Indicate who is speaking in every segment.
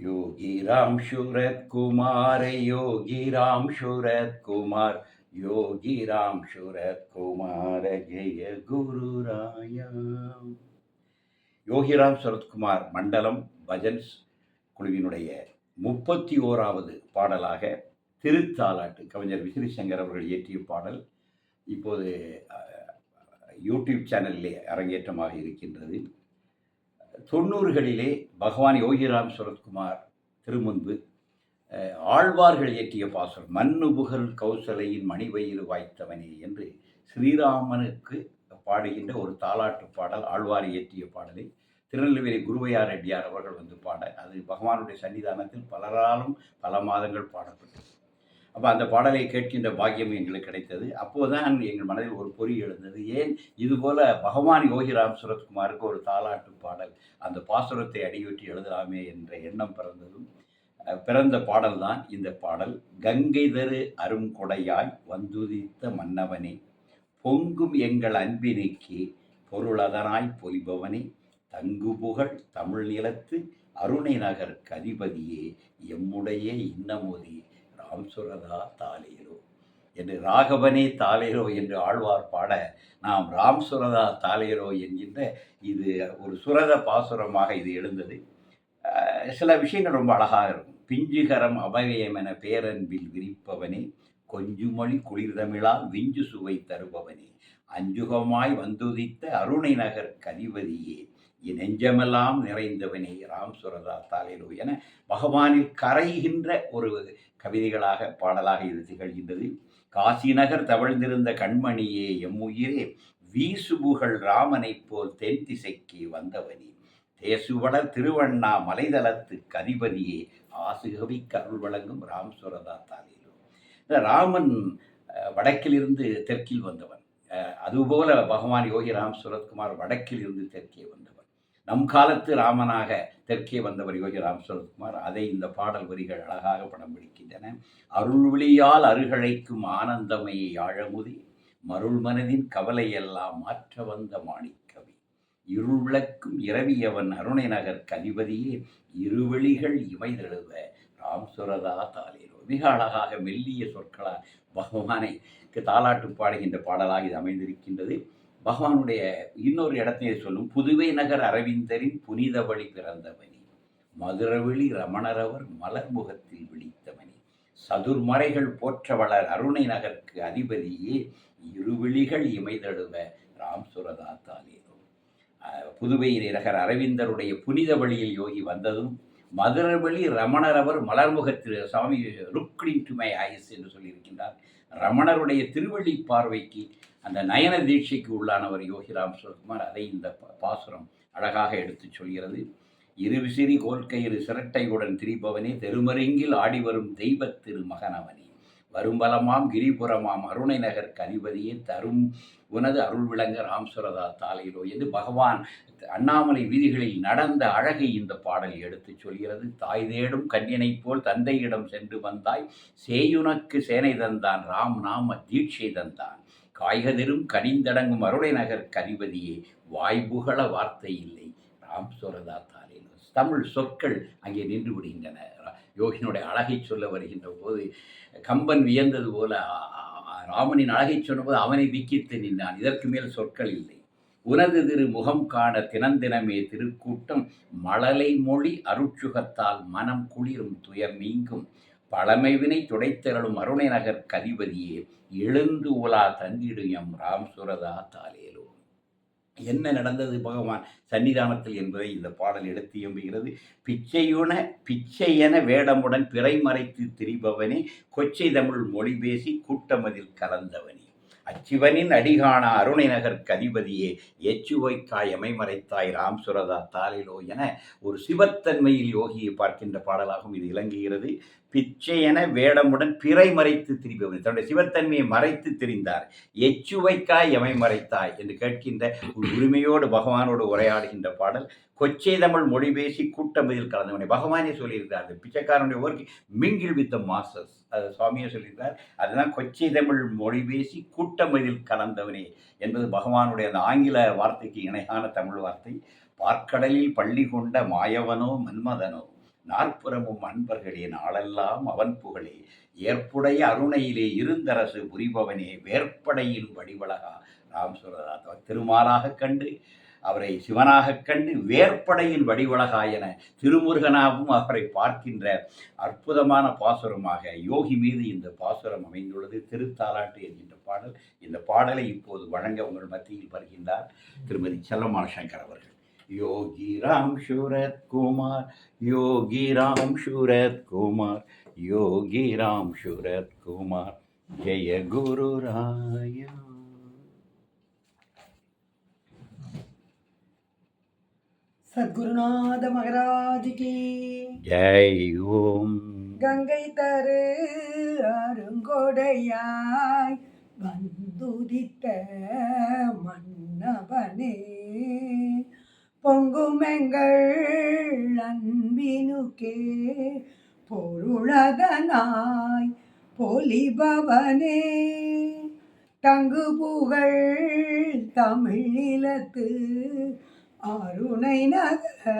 Speaker 1: योगी राम शूरत कुमार योगी राम शूरत कुमार योगी राम शूरत कुमार ஜெய குரு ராயா யோகிராம் சரத்குமார் மண்டலம் பஜன்ஸ் குழுவினுடைய முப்பத்தி ஓராவது பாடலாக திருத்தாலாட்டு கவிஞர் விசிறி சங்கர் அவர்கள் இயற்றிய பாடல் இப்போது அஹ், யூடியூப் சேனலிலே அரங்கேற்றமாக இருக்கின்றது தொண்ணூறுகளிலே பகவான் யோகிராம் சரத்குமார் திருமுன்பு ஆழ்வார்கள் இயற்றிய பாசுரம் மண்ணு புகழ் கௌசலையின் மணிவயிறு வாய்த்தவனே என்று ஸ்ரீராமனுக்கு பாடுகின்ற ஒரு தாலாட்டு பாடல் ஆழ்வார் இயற்றிய பாடலை திருநெல்வேலி குருவையார் ரெட்டியார் அவர்கள் வந்து பாட அது பகவானுடைய சன்னிதானத்தில் பலராலும் பல மாதங்கள் பாடப்படும். அப்போ அந்த பாடலை கேட்கின்ற பாக்கியம் எங்களுக்கு கிடைத்தது. அப்போதுதான் எங்கள் மனதில் ஒரு பொறி எழுந்தது. ஏன்? இதுபோல பகவான் யோகிராம் சுரத்குமாருக்கு ஒரு தாலாட்டு பாடல் அந்த பாசுரத்தை அடியொற்றி எழுதலாமே என்ற எண்ணம் பிறந்ததும் பிறந்த பாடல்தான் இந்த பாடல். கங்கை தரு அருங்கொடையாய் வந்துதித்த மன்னவனே பொங்கும் எங்கள் அன்பினைக்கு பொருளதனாய் பொலிபவனே தங்கு புகழ் தமிழ் நிலத்து அருணை நகர் கதிபதியே எம்முடைய இன்னமோதியே ராம் தாலேரோ என்று ராகவனே தாலேரோ என்று ஆழ்வார் பாட நாம் ராம் சுரதா தாலேரோ என்கின்ற இது ஒரு சுரத பாசுரமாக இது எழுந்தது. சில விஷயங்கள் ரொம்ப அழகாக இருக்கும். பிஞ்சுகரம் அபயம் என பேரன்பில் விரிப்பவனே கொஞ்சுமொழி குளிர்தமிழால் விஞ்சு சுவை தருபவனே அஞ்சுகமாய் வந்துதித்த அருணை நகர் கதிபதியே நெஞ்சமெல்லாம் நிறைந்தவனே ராம் சுரதா தாலேலு என பகவானில் கரைகின்ற ஒரு கவிதைகளாக பாடலாக இது திகழ்கின்றது. காசி நகர் தவழ்ந்திருந்த கண்மணியே எம்முயிரே வீசுபுகழ் ராமனைப் போல் தென் திசைக்கு வந்தவனே. தேசுவளர் திருவண்ணா மலைதளத்து கதிபதியே ஆசுகவி கருள் வழங்கும் ராம் சுரதா தாலேலு. இந்த ராமன் வடக்கிலிருந்து தெற்கில் வந்தவன். அதுபோல பகவான் யோகி ராம் சுரத்குமார் வடக்கில் இருந்து தெற்கே வந்தவன். நம் காலத்து ராமனாக தெற்கே வந்தவர் யோகி ராம் அதை இந்த பாடல் வரிகள் அழகாக படம் பிடிக்கின்றன. அருள்விழியால் அருகழைக்கும் ஆனந்தமையை ஆழமுதி மருள் மனதின் கவலையெல்லாம் மாற்ற வந்த மாணிக்கவி. இருள் விளக்கும் இரவியவன் அருணை நகர் கதிபதியே இருவெளிகள் இமைதழுவ ராம் சுரதா தாலேரோ மிக அழகாக மெல்லிய சொற்களால் பகவானை தாலாட்டு பாடுகின்ற பாடலாக இது அமைந்திருக்கின்றது. பகவானுடைய இன்னொரு இடத்தையே சொல்லும். புதுவை நகர் அரவிந்தரின் புனித வழி பிறந்தவனி. மதுரவிழி ரமணரவர் மலர்முகத்தில் விழித்தவனி. சதுர்மறைகள் போற்ற வளர் அருணை நகர்க்கு அதிபதியே. இருவிழிகள் இமைதழுவ ராம் சுரதா தாலேரோ புதுவை நகர் அரவிந்தருடைய புனித வழியில் யோகி வந்ததும் மதுரவழி ரமணரவர் மலர்முகத்தில் சுவாமி ருக்னி டு மை என்று சொல்லியிருக்கின்றார். ரமணருடைய திருவள்ளி பார்வைக்கு அந்த நயன தீட்சைக்கு உள்ளானவர் யோகிராம் சுரகுமார் அதை இந்த பா- பாசுரம் அழகாக எடுத்துச் சொல்கிறது. இருவிசிறி கோல்கயிறு சிரட்டையுடன் திரிபவனே தெருமருங்கில் ஆடி வரும் தெய்வத் திருமகனவனே வரும்பலமாம் கிரிபுரமாம் அருணை நகர் கதிபதியே தரும் உனது அருள் விளங்க ராம் சுரதா தாலையிலோ என்று பகவான் அண்ணாமலை வீதிகளில் நடந்த அழகை இந்த பாடல் எடுத்துச் சொல்கிறது. தாய் தேடும் கன்யனைப் போல் தந்தையிடம் சென்று வந்தாய். சேயுனக்கு சேனை தந்தான். ராம் நாம தீட்சை தந்தான். காய்கதிரும் கனிந்தடங்கும் அருளை நகர் கதிபதியே வாய்புகழ வார்த்தை இல்லை. ராம் சுரதா தமிழ் சொற்கள் அங்கே நின்று விடுகின்றன. யோகினுடைய அழகை சொல்ல வருகின்ற போது கம்பன் வியந்தது போல ராமனின் அழகை சொன்னபோது அவனை விக்கித்து நின்றான். இதற்கு மேல் சொற்கள் இல்லை. உனது திரு முகம் காண தினந்தினமே திருக்கூட்டம் மழலை மொழி அருட்சுகத்தால் மனம் குளிரும் துயர் நீங்கும். பழமைவினை துடைத்தரலும் அருணை நகர் கதிபதியே எழுந்து உலா தந்திடு எம் ராம் சுரதா தாலேலோ என்ன நடந்தது பகவான்? சன்னிதானத்தில் என்பதை இந்த பாடல் எடுத்து எம்புகிறது. பிச்சையுன பிச்சையென வேடமுடன் பிறை மறைத்து திரிபவனே கொச்சை தமிழ் மொழி பேசி கூட்டமதில் கலந்தவனே. அச்சிவனின் அடிகாண அருணை நகர் கதிபதியே எச்சுவைக்காய் எமை மறைத்தாய் ராம் சுரதா தாலிலோ என ஒரு சிவத்தன்மையில் யோகியை பார்க்கின்ற பாடலாகவும் இது இலங்குகிறது பிச்சை என வேடமுடன் பிறை மறைத்து திரிபவன். தன்னுடைய சிவத்தன்மையை மறைத்து திரிந்தார். எச்சுவைக்காய் எமை மறைத்தாய் என்று கேட்கின்ற ஒரு உரிமையோடு பகவானோடு உரையாடுகின்ற பாடல். கொச்சை தமிழ் மொழி பேசி கூட்டமதில் கலந்தவனை. பகவானே சொல்லியிருக்கிறார் அந்த பிச்சைக்காரனுடைய work mingle with the masters அது சுவாமியே சொல்லியிருந்தார் அதுதான் கொச்சை தமிழ் மொழி பேசி கூட்டமதில் கலந்தவனே என்பது பகவானுடைய அந்த ஆங்கில வார்த்தைக்கு இணையான தமிழ் வார்த்தை. பார்க்கடலில் பள்ளி கொண்ட மாயவனோ மன்மதனோ நாற்புறமும் அன்பர்களே நாளெல்லாம் அவன் புகழே. ஏற்புடைய அருணையிலே இருந்தரசு புரிபவனே வேற்படையின் வடிவழகா. ராம் சொல்றதா திருமாலாக கண்டு அவரை சிவனாகக் கண்டு வேற்படையின் வடிவழகா என திருமுருகனாகவும் அவரை பார்க்கின்ற அற்புதமான பாசுரமாக யோகி மீது இந்த பாசுரம் அமைந்துள்ளது. திருத்தாலாட்டு என்கின்ற பாடல் இந்த பாடலை இப்போது வழங்க உங்கள் மத்தியில் வருகின்றார் திருமதி செல்லமான சங்கர் அவர்கள். யோகி ராம் சூரத் குமார் யோகி ராம் சூரத் குமார் யோகி ராம் சூரத் குமார் ஜெய குரு ராயா
Speaker 2: சத்குருநாத மகராஜ் கி
Speaker 1: ஜெய் ஓம்
Speaker 2: கங்கை தரு அருங்கொடையாய் வந்துதித்த மன்னவனே பொங்குமெங்கள் அன்பினுக்கே பொருளதனாய் பொலிபவனே. தங்கு புகழ் தமிழிலத்து அருணை நகர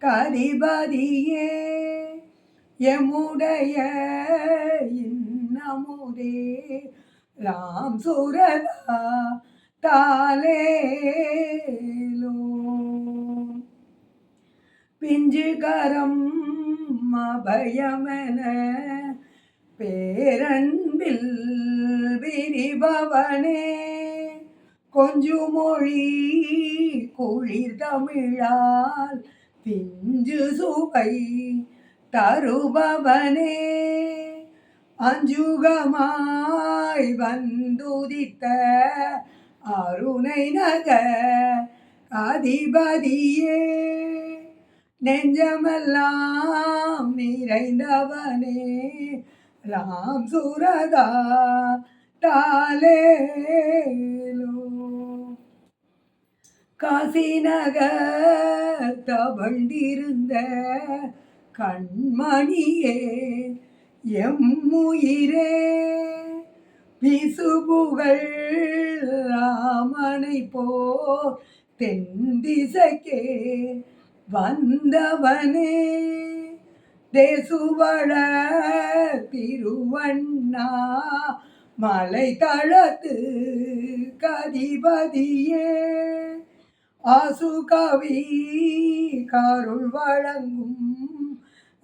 Speaker 2: கதிபதியே. எமுடைய இன்னமுதே ராம் சுரதா தாலே பிஞ்சுகரம் அபயமென பேரன்பில் விரிபவனே. கொஞ்சு மொழி குளிர் தமிழால் பிஞ்சு சுவை தருபவனே. அஞ்சுகமாய் வந்துதித்த அருணை நக அதிபதியே. நெஞ்சமெல்லாம் நிறைந்தவனே. ராம் சுரதா தாலேலோ காசி நகர் தவழ்ந்திருந்த கண்மணியே எம்முயிரே. பிசுபுகள் ராமனை போ தென் திசைக்கே வந்தவனே தேசுவள திருவண்ணா மலை தளத்து கதிபதியே ஆசுகவி கருள் வழங்கும்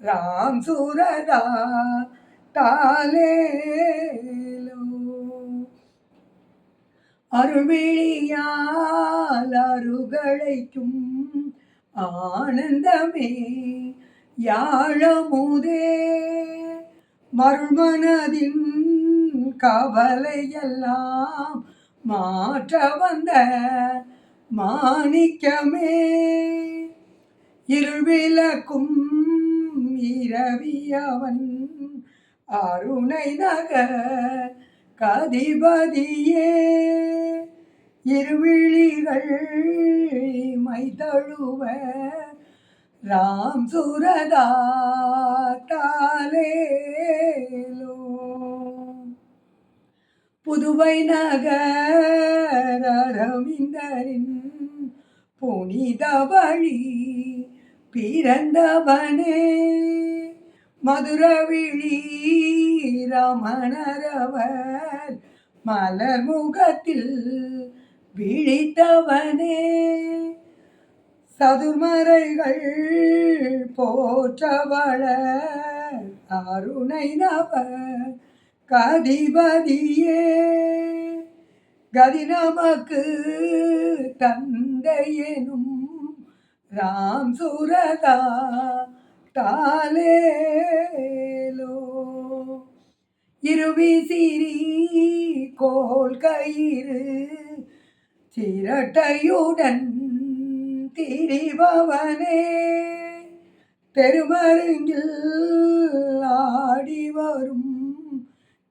Speaker 2: ராம் சுரதா தாலேலோ அருள்விழியால் அருகழைக்கும் ஆனந்தமே யாழமுதே. மருள்மனதின் கவலையெல்லாம் மாற்ற வந்த மாணிக்கமே. இருள்விளக்கும் இரவியவன் அருணை நக கதிபதியே. இருவிழிகள் மைதழுவ ராம் சுரதா தாலேலோ புதுவை நகர் அரவிந்தரின் புனித வழி பிறந்தவனே. மதுரவிழி ரமணரவர் மலர் முகத்தில் விழித்தவனே சதுர்மறைகள் போற்றவள அருணை நவ கதிபதியே. கதி நமக்கு தந்தையெனும் ராம் சுரதா தாலேலோ. இருவி சிறி கோல் கயிறு திரட்டையுடன் திரிபவனே பெருமருங்கில் ஆடி வரும்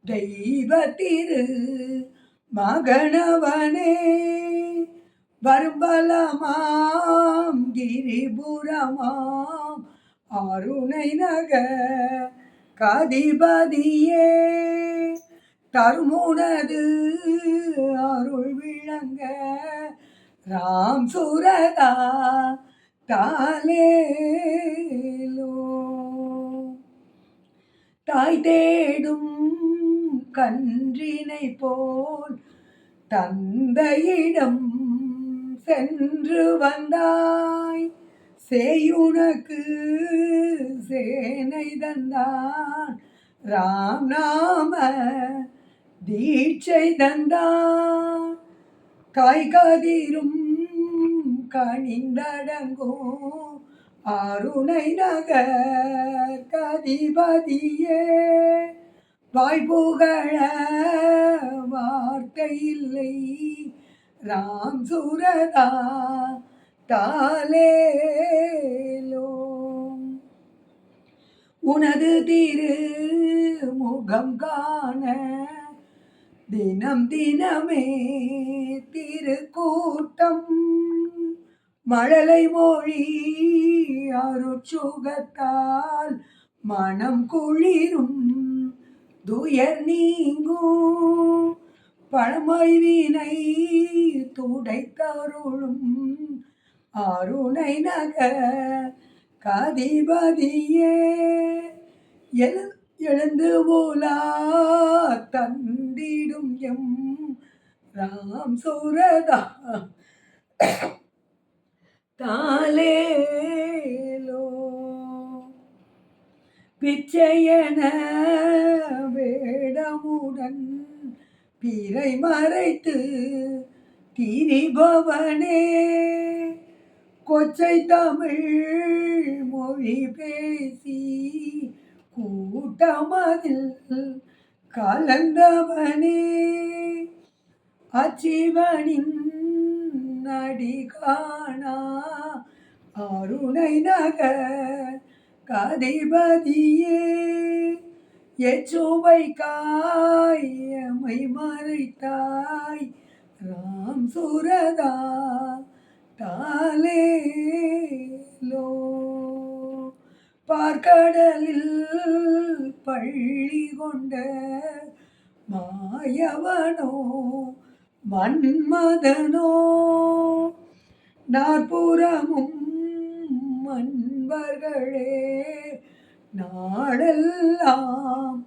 Speaker 2: தெய்வ திரு மகனவனே வரும்பலமாம் கிரிபுரமாம் அருணை நக கதிபதியே தருமுனது அருள் விளங்க. ராம் சுரதா தாலேலோ தாய் தேடும் கன்றினை போல் தந்தையிடம் சென்று வந்தாய். சேயுனக்கு சேனை தந்தான். ராம் நாம தீட்சை தந்தான் காய் கணிந்தடங்கும் அருணை நகர் கதிபதியே. வாய்ப்புகழ வார்த்தை இல்லை. ராம் சுரதா தாலேலோ உனது திரு முகம் காண தினம் தினமே திருக்கூட்டம். மழலை மொழி அருட்சுகத்தால் மனம் குளிரும். துயர் நீங்கும் பழமை வீணை துடைத்தருளும். அருணை நக கதிபதியே எழு எழுந்து போலா தந்திடும் எம் ராம் சௌரதா. தாலேலோ பிச்சையன வேடமுடன் பிறை மறைத்து திரிபவனே. கொச்சை தமிழ் மொழி பேசி கூட்டமதில் கலந்தவனே. அச்சிவனின் நடிகானா அருணை நகர் கதிபதியே. எச்சுவை காயமை மறைத்தாய் ராம் சுரதா தாலே லோ பார்க்கடலில் பள்ளி கொண்ட மாயவனோ மன்மதனோ நாற்புறமும் மன்பர்களே நாடெல்லாம்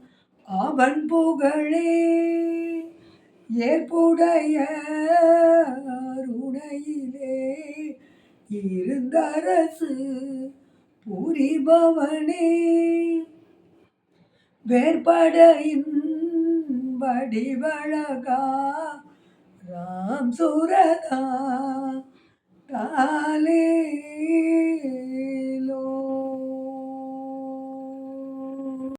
Speaker 2: அவன் புகழே. ஏற்புடைய அருணையிலே இருந்தரசு உரிபவனே வேற்படையின் வடிவழகா. ராம் சுரதா தாலே